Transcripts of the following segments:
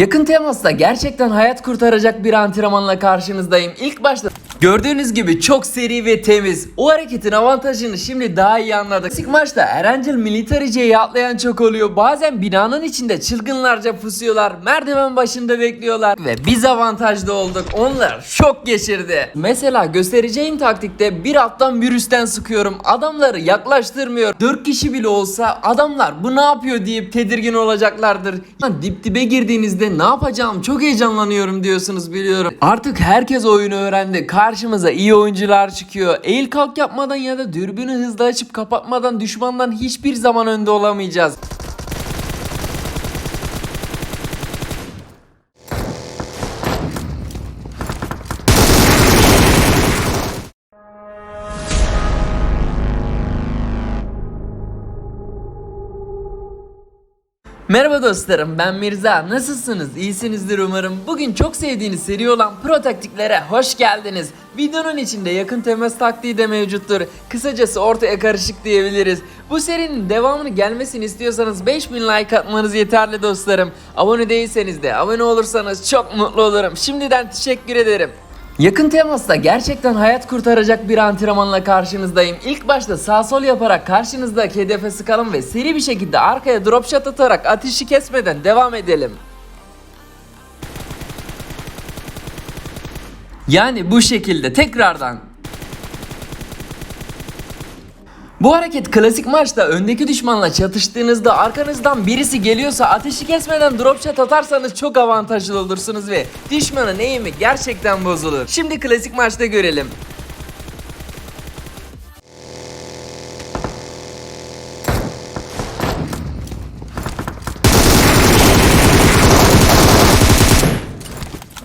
Yakın temasta gerçekten hayat kurtaracak bir antrenmanla karşınızdayım. İlk başta gördüğünüz gibi çok seri ve temiz. O hareketin avantajını şimdi daha iyi anladık. İlk maçta Erencil Militarice'yi atlayan çok oluyor. Bazen binanın içinde çılgınlarca pusuyorlar. Merdiven başında bekliyorlar. Ve biz avantajlı olduk. Onlar şok geçirdi. Mesela göstereceğim taktikte bir alttan bir üstten sıkıyorum. Adamları yaklaştırmıyor. 4 kişi bile olsa adamlar bu ne yapıyor deyip tedirgin olacaklardır. Dip dibe girdiğinizde ne yapacağım çok heyecanlanıyorum diyorsunuz biliyorum. Artık herkes oyunu öğrendi. Karşımıza iyi oyuncular çıkıyor. Eğil kalk yapmadan ya da dürbünü hızlı açıp kapatmadan düşmandan hiçbir zaman önde olamayacağız. Merhaba dostlarım ben Mirza. Nasılsınız? İyisinizdir umarım. Bugün çok sevdiğiniz seri olan Pro Taktiklere hoş geldiniz. Videonun içinde yakın temas taktiği de mevcuttur. Kısacası ortaya karışık diyebiliriz. Bu serinin devamını gelmesini istiyorsanız 5000 like atmanız yeterli dostlarım. Abone değilseniz de abone olursanız çok mutlu olurum. Şimdiden teşekkür ederim. Yakın temasta gerçekten hayat kurtaracak bir antrenmanla karşınızdayım. İlk başta sağ sol yaparak karşınızdaki hedefe sıkalım ve seri bir şekilde arkaya drop shot atarak ateşi kesmeden devam edelim. Yani bu şekilde tekrardan. Bu hareket klasik maçta öndeki düşmanla çatıştığınızda arkanızdan birisi geliyorsa ateşi kesmeden drop shot atarsanız çok avantajlı olursunuz ve düşmanın eğimi gerçekten bozulur. Şimdi klasik maçta görelim.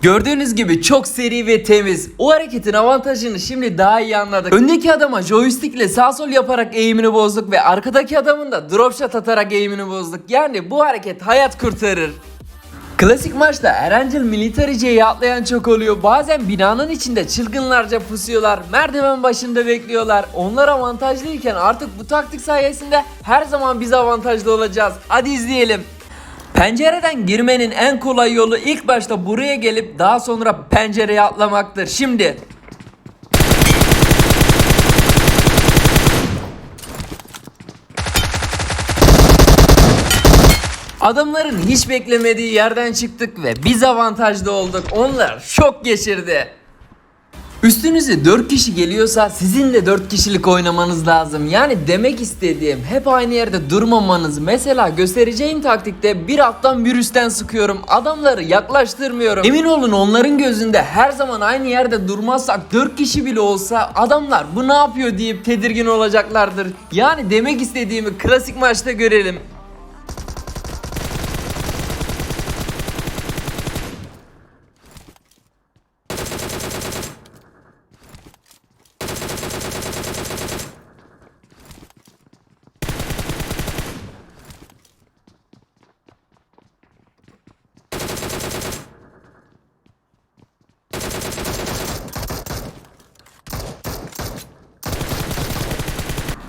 Gördüğünüz gibi çok seri ve temiz. O hareketin avantajını şimdi daha iyi anladık. Öndeki adama joystick ile sağ sol yaparak eğimini bozduk ve arkadaki adamın da drop shot atarak eğimini bozduk. Yani bu hareket hayat kurtarır. Klasik maçta Erencil Militarice'yi atlayan çok oluyor. Bazen binanın içinde çılgınlarca pusuyorlar. Merdiven başında bekliyorlar. Onlar avantajlıyken artık bu taktik sayesinde her zaman biz avantajlı olacağız. Hadi izleyelim. Pencereden girmenin en kolay yolu ilk başta buraya gelip daha sonra pencereye atlamaktır. Şimdi Adamların hiç beklemediği yerden çıktık ve biz avantajlı olduk. Onlar şok geçirdi. Üstünüze 4 kişi geliyorsa sizin de 4 kişilik oynamanız lazım. Yani demek istediğim hep aynı yerde durmamanız. Mesela göstereceğim taktikte bir alttan bir üstten sıkıyorum. Adamları yaklaştırmıyorum. Emin olun onların gözünde her zaman aynı yerde durmazsak 4 kişi bile olsa adamlar bu ne yapıyor deyip tedirgin olacaklardır. Yani demek istediğimi klasik maçta görelim.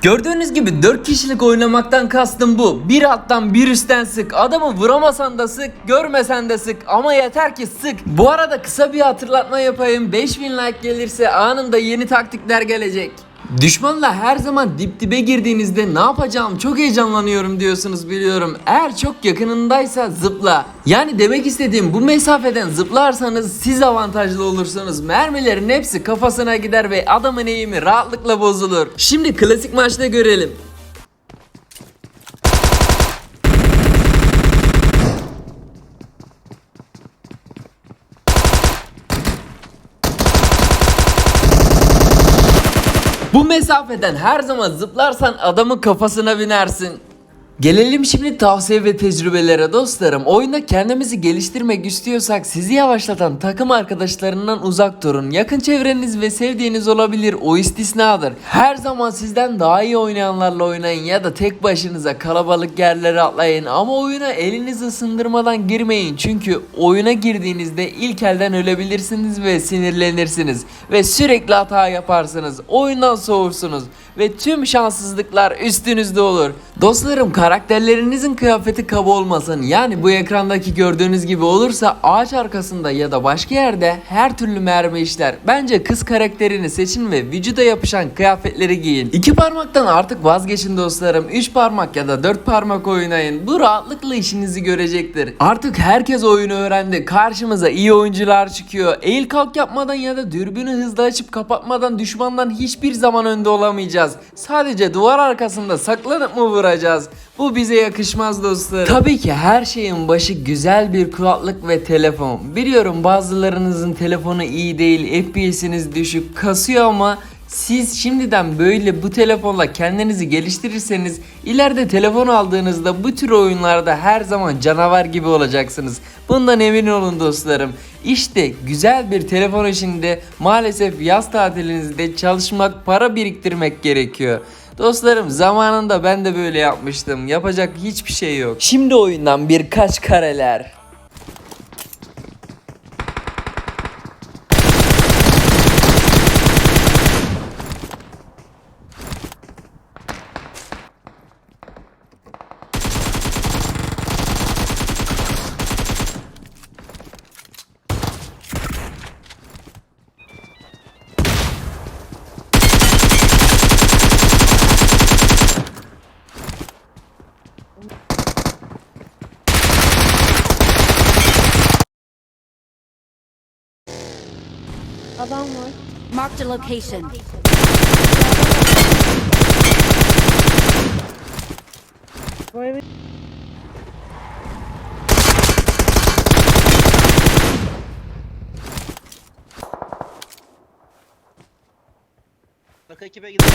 Gördüğünüz gibi 4 kişilik oynamaktan kastım bu. Bir alttan bir üstten sık. Adamı vuramasan da sık, görmesen de sık ama yeter ki sık. Bu arada kısa bir hatırlatma yapayım. 5000 like gelirse anında yeni taktikler gelecek. Düşmanla her zaman dip dibe girdiğinizde ne yapacağım çok heyecanlanıyorum diyorsunuz biliyorum. Eğer çok yakınındaysa zıpla. Yani demek istediğim bu mesafeden zıplarsanız siz avantajlı olursunuz. Mermilerin hepsi kafasına gider ve adamın eğimi rahatlıkla bozulur. Şimdi klasik maçta görelim. Bu mesafeden her zaman zıplarsan adamın kafasına binersin. Gelelim şimdi tavsiye ve tecrübelere dostlarım. Oyunda kendimizi geliştirmek istiyorsak sizi yavaşlatan takım arkadaşlarından uzak durun. Yakın çevreniz ve sevdiğiniz olabilir o istisnadır. Her zaman sizden daha iyi oynayanlarla oynayın ya da tek başınıza kalabalık yerlere atlayın. Ama oyuna elinizi ısındırmadan girmeyin. Çünkü oyuna girdiğinizde ilk elden ölebilirsiniz ve sinirlenirsiniz. Ve sürekli hata yaparsınız. Oyundan soğursunuz. Ve tüm şanssızlıklar üstünüzde olur. Dostlarım karakterlerinizin kıyafeti kaba olmasın yani bu ekrandaki gördüğünüz gibi olursa ağaç arkasında ya da başka yerde her türlü mermi işler. Bence kız karakterini seçin ve vücuda yapışan kıyafetleri giyin. İki parmaktan artık vazgeçin dostlarım. Üç parmak ya da dört parmak oynayın. Bu rahatlıkla işinizi görecektir. Artık herkes oyunu öğrendi. Karşımıza iyi oyuncular çıkıyor. Eğil kalk yapmadan ya da dürbünü hızlı açıp kapatmadan düşmandan hiçbir zaman önde olamayacağız. Sadece duvar arkasında saklanıp mı vuracağız? Bu bize yakışmaz dostlarım. Tabii ki her şeyin başı güzel bir kulaklık ve telefon. Biliyorum bazılarınızın telefonu iyi değil, FPS'iniz düşük, kasıyor ama siz şimdiden böyle bu telefonla kendinizi geliştirirseniz ileride telefon aldığınızda bu tür oyunlarda her zaman canavar gibi olacaksınız. Bundan emin olun dostlarım. İşte güzel bir telefon işinde maalesef yaz tatilinizde çalışmak, para biriktirmek gerekiyor. Dostlarım zamanında ben de böyle yapmıştım. Yapacak hiçbir şey yok. Şimdi oyundan birkaç kareler. Adam var. Marked a location. Bu evi Arka ekibe gidelim.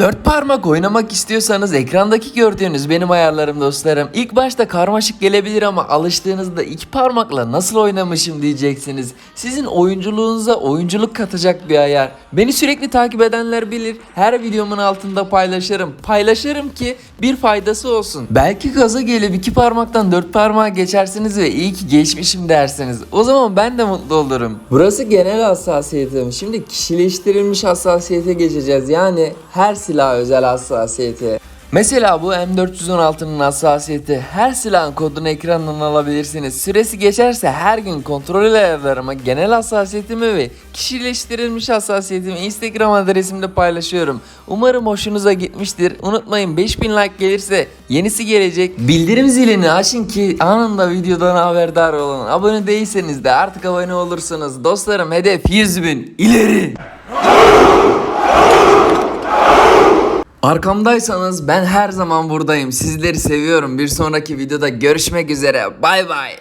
Dört parmak oynamak istiyorsanız ekrandaki gördüğünüz benim ayarlarım dostlarım. İlk başta karmaşık gelebilir ama alıştığınızda iki parmakla nasıl oynamışım diyeceksiniz. Sizin oyunculuğunuza oyunculuk katacak bir ayar. Beni sürekli takip edenler bilir. Her videomun altında paylaşırım. Paylaşırım ki bir faydası olsun. Belki gaza gelip iki parmaktan dört parmağa geçersiniz ve iyi ki geçmişim dersiniz. O zaman ben de mutlu olurum. Burası genel hassasiyetim. Şimdi kişileştirilmiş hassasiyete geçeceğiz. Yani her silah özel hassasiyeti. Mesela bu M416'nın hassasiyeti her silahın kodunu ekrandan alabilirsiniz. Süresi geçerse her gün kontrol ayarlarımı, genel hassasiyetimi ve kişileştirilmiş hassasiyetimi Instagram adresimde paylaşıyorum. Umarım hoşunuza gitmiştir. Unutmayın 5000 like gelirse yenisi gelecek. Bildirim zilini açın ki anında videodan haberdar olun. Abone değilseniz de artık abone olursunuz. Dostlarım hedef 100 bin. İleri! Arkamdaysanız ben her zaman buradayım. Sizleri seviyorum. Bir sonraki videoda görüşmek üzere. Bay bay.